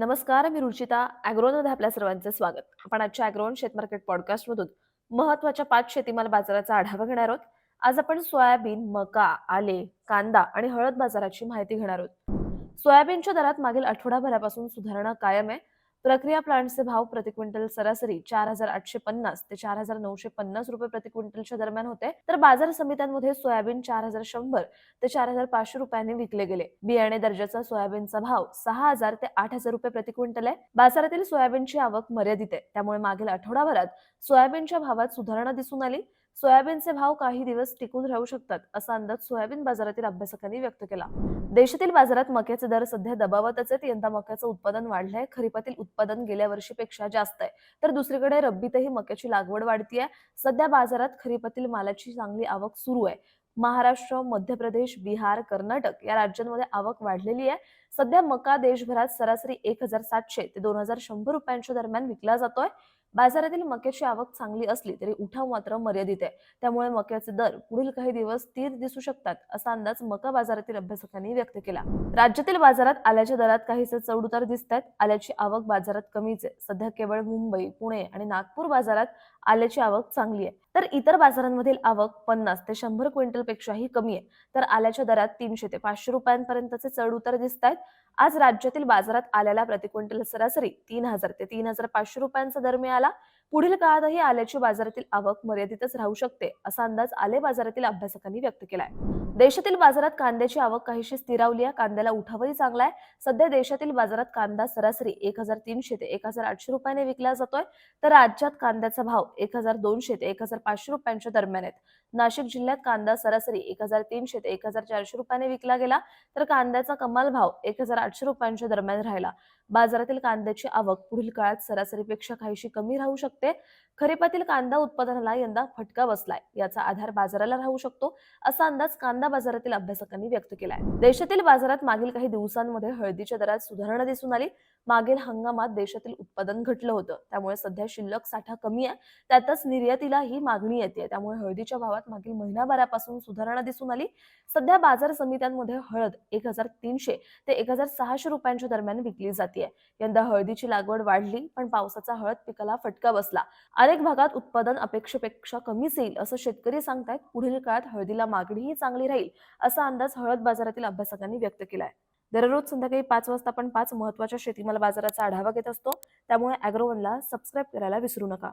नमस्कार मी रुचिता. ॲग्रोनमध्ये आपल्या सर्वांचे स्वागत. आपण आजच्या ॲग्रोन शेतमार्केट पॉडकास्टमधून महत्त्वाच्या पाच शेतीमाल बाजाराचा आढावा घेणार आहोत. आज आपण सोयाबीन मका आले कांदा आणि हळद बाजाराची माहिती घेणार आहोत. सोयाबीनच्या दरात मागील आठवडाभरापासून सुधारणा कायम आहे. प्रक्रिया प्लांटचे भाव प्रति क्विंटल सरासरी चार हजार आठशे पन्नास ते चार हजार नऊशे पन्नास रुपये प्रति क्विंटलच्या दरम्यान होते. तर बाजार समित्यांमध्ये सोयाबीन चार हजार शंभर ते चार हजार पाचशे रुपयांनी विकले गेले. बियाणे दर्जाचा सोयाबीनचा भाव सहा हजार ते आठ हजार रुपये प्रति क्विंटल आहे. बाजारातील सोयाबीनची आवक मर्यादित आहे. त्यामुळे मागील आठवडाभरात सोयाबीनच्या भावात सुधारणा दिसून आली. सोयाबीनचे भाव काही दिवस टिकून राहू शकतात असा अंदाज सोयाबीन बाजारातील अभ्यासकांनी व्यक्त केला. देशातील बाजारात मक्याचे दर सध्या दबावातच आहेत. यंदा मक्याचं उत्पादन वाढलंय. खरीपातील उत्पादन गेल्या वर्षीपेक्षा जास्त आहे. तर दुसरीकडे रब्बीतही मक्याची लागवड वाढतीये. सध्या बाजारात खरीपातील मालाची चांगली आवक सुरू आहे. महाराष्ट्र मध्य प्रदेश बिहार कर्नाटक या राज्यांमध्ये आवक वाढलेली आहे. सध्या मका देशभरात सरासरी एक हजार सातशे ते दोन हजार शंभर रुपयांच्या दरम्यान विकला जातोय. बाजारातील मक्याची आवक चांगली असली तरी उठाव मात्र मर्यादित आहे. त्यामुळे मक्याचे दर पुढील काही दिवस स्थिर दिसू शकतात असा अंदाज मका बाजारातील अभ्यासकांनी व्यक्त केला. राज्यातील बाजारात आल्याच्या दरात काहीसे चढउतार दिसत आहेत आल्याची आवक बाजारात कमीच आहे. सध्या केवळ मुंबई पुणे आणि नागपूर बाजारात आल्याची आवक चांगली आहे. तर इतर बाजारांमधील आवक पन्नास ते शंभर क्विंटल पेक्षाही कमी आहे. तर आल्याच्या दरात तीनशे ते पाचशे रुपयांपर्यंतचे चढउतार दिसत आहेत आज राज्यातील बाजारात आल्याला प्रति क्विंटल सरासरी तीन हजार ते तीन हजार पाचशे रुपयांचा दर मिळाला. पुढील काळातही आल्याची बाजारातील आवक मर्यादितच राहू शकते असा अंदाज आले बाजारातील अभ्यासकांनी व्यक्त केलाय. देशातील बाजारात कांद्याची आवक काहीशी स्थिरावली आहे. कांद्याला उठावही चांगला आहे. सध्या देशातील बाजारात कांदा सरासरी एक हजार तीनशे ते एक हजार आठशे रुपयाने विकला जातोय. तर राज्यात कांद्याचा भाव एक हजार दोनशे ते एक हजार पाचशे रुपयांच्या दरम्यान आहेत. नाशिक जिल्ह्यात कांदा सरासरी एक हजार तीनशे ते एक हजार चारशे रुपयाने विकला गेला. तर कांद्याचा कमाल भाव एक हजार आठशे रुपयांच्या दरम्यान राहिला. बाजारातील कांद्याची आवक पुढील काळात सरासरीपेक्षा काहीशी कमी राहू शकते. खरीपातील कांदा उत्पादनाला यंदा फटका बसलाय. याचा आधार बाजाराला राहू शकतो. असा अंदाज कांदा बाजारातील अभ्यासकांनी व्यक्त केला आहे देशातील बाजारात मागील काही दिवसांमध्ये हळदीच्या दरात सुधारणा दिसून आली. मागील हंगामात देशातील उत्पादन घटलं होतं. त्यामुळे सध्या शिल्लक साठा कमी आहे. त्यातच निर्यातीला ही मागणी येते. त्यामुळे हळदीच्या भावात मागील महिनाभरापासून सुधारणा दिसून आली. सध्या बाजार समित्यांमध्ये हळद एक हजार तीनशे ते एक हजार सहाशे रुपयांच्या दरम्यान विकली जाते यंदा हळदीची लागवड वाढली पण पावसाचा हळद पिकाला फटका बसला. अनेक भागात उत्पादन अपेक्षेपेक्षा कमीच येईल असं शेतकरी सांगतायत. पुढील काळात हळदीला मागणीही चांगली राहील असा अंदाज हळद बाजारातील अभ्यासकांनी व्यक्त केलाय. दररोज संध्याकाळी पाच वाजता आपण पाच महत्त्वाच्या शेतीमाल बाजाराचा आढावा घेत असतो. त्यामुळे अॅग्रोवनला सबस्क्राईब करायला विसरू नका.